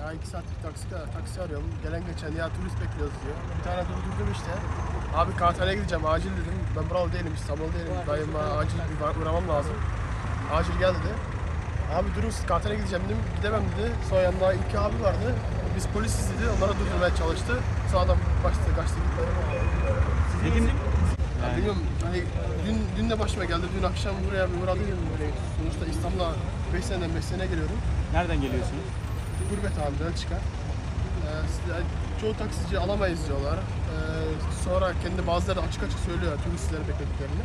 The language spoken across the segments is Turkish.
Ya iki saatlik taksi, taksi arıyorum. Gelen geçen ya turist bekliyoruz diyor. Bir tane durdurdum işte. Abi Kartal'a gideceğim acil dedim. Ben buralı değilim İstanbul değilim. Dayıma acil bir uğramam lazım. Acil gel dedi. Abi durun siz Kartal'a gideceğim dedim. Gidemem dedi. Sonra yanında iki abi vardı. Biz polisiz dedi. Onlara durdurmaya çalıştı. Sağdan başladı kaçtı gitti. Peki Ya bilmiyorum hani dün, dün de başıma geldi. Dün akşam buraya bir uğradım. Böyle sonuçta İstanbul'a 5 seneden 5 sene geliyorum. nereden geliyorsunuz? Gurbet halinden çıkar. Ee, çoğu taksici alamayız diyorlar. Ee, sonra kendi bazıları açık açık söylüyor turistleri beklediklerini.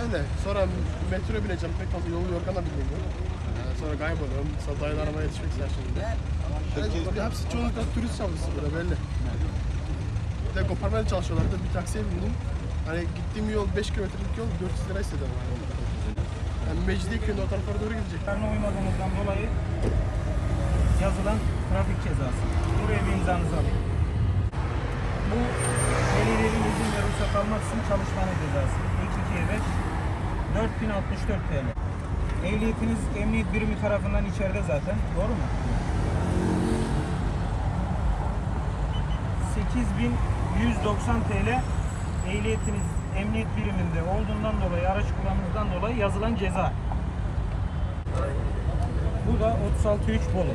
Öyle. Sonra metro bineceğim pek fazla yolu yorgana bilmiyorum. Ee, sonra kayboluyorum. Sonra dayılar aramaya yetişmek ister şimdi. Yani, hepsi çoğunlukla turist çalışsı burada belli. Bir de koparmaya çalışıyorlar da bir taksiye bindim. Hani gittiğim yol 5 kilometrelik yol 400 lira istediler. Yani Mecidiyeköy'ün o tarafa doğru gidecek. Kararına uymadığınızdan dolayı yazılan trafik cezası. Buraya bir imzanızı alayım. Bu belediyenin izin ve ruhsat almak için çalışmanın cezası. İlk ikiye 5, 4064 TL. Ehliyetiniz emniyet birimi tarafından içeride zaten. Doğru mu? 8190 TL ehliyetiniz emniyet biriminde olduğundan dolayı araç kullanımından dolayı yazılan ceza. Bu da 363 Bolu.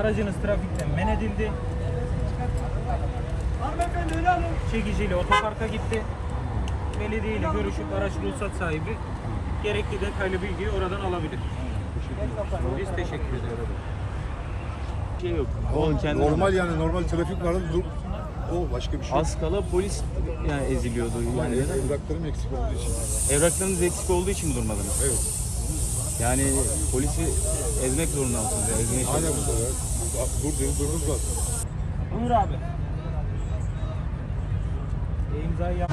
Aracınız trafikten men edildi. Çekiciyle otoparka gitti. Belediye ile görüşüp araç ruhsat sahibi gerekli detaylı bilgiyi oradan alabilir. Biz teşekkür ederiz. Şey yok. Normal yani normal trafik vardı. O başka bir şey. Az kala polis yani eziliyordu. Yani Yani evraklarım eksik olduğu için. evraklarınız eksik olduğu için mi durmadınız? Evet. Yani polisi ezmek zorunda mısınız? Ya, ezmeye Aynen bu sefer. Dur dedim durdum zaten. Buyur abi. E, imzayı yap.